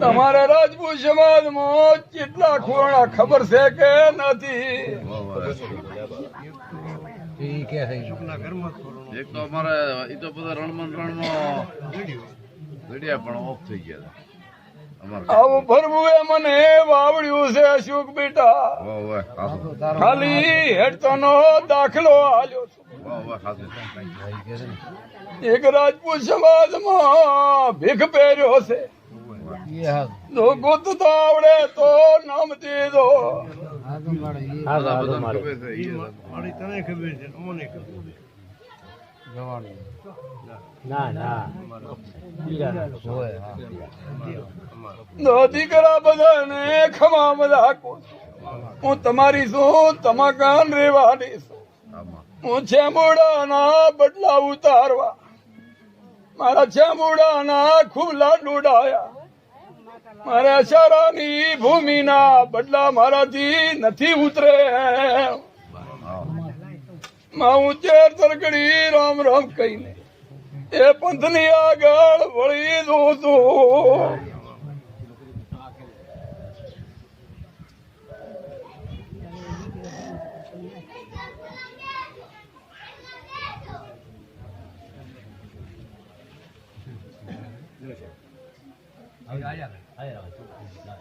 તમારા રાજપૂત સમાજમાં કેટલા ખોરણા ખબર છે કે નથી? એક તો અમારે એ તો બધા રણમન રણમાં પણ ઓફ થઈ ગયા આવું ફરવું એ મને વાવડ્યું છે અશોક બેટા. ખાલી હેડતાનો દાખલો આલ્યો એક રાજપૂત સમાજમાં ભીખ પહેર્યો છે. આવડે તો નામ તને ખબર છે ખબર દીકરા બધાને ખમા હું તમારી શું તમાકાન રેવાની હું છેમુડાના બદલા ઉતારવા. મારા છેમુડાના ખુલ્લા ડોડાયા. મારે અશારાની ભૂમિના બદલા મારાથી નથી ઉતરે. માં હું ચેર તરકડી રામ રામ કહીને, એ પંથની આગળ વળી દઉં 哎呀哎呀就是这样